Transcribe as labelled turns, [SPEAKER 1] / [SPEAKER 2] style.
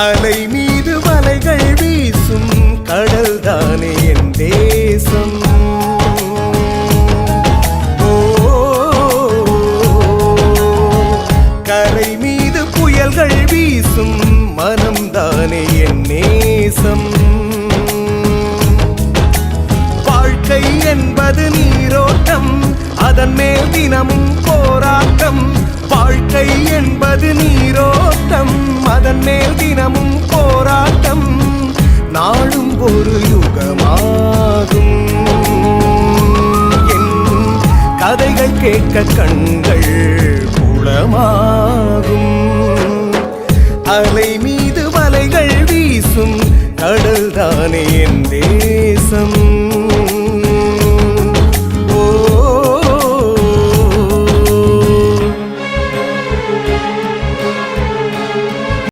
[SPEAKER 1] அலை மீது வலைகள் வீசும் கடல் தானே என் தேசம். கரை மீது புயல்கள் வீசும் மனம் தானே என் நேசம். வாழ்க்கை என்பது நீரோட்டம் அதன் மேல் தினமும் போராட்டம். வாழ்க்கை என்பது நீரோ அதன் மேல் தினமும் போராட்டம். நாளும் ஒரு யுகமாகும். என் கதைகள் கேட்க கண்கள் குளமாகும் அலை மீது வலைகள் வீசும் கடல்தானே என் தேசம்.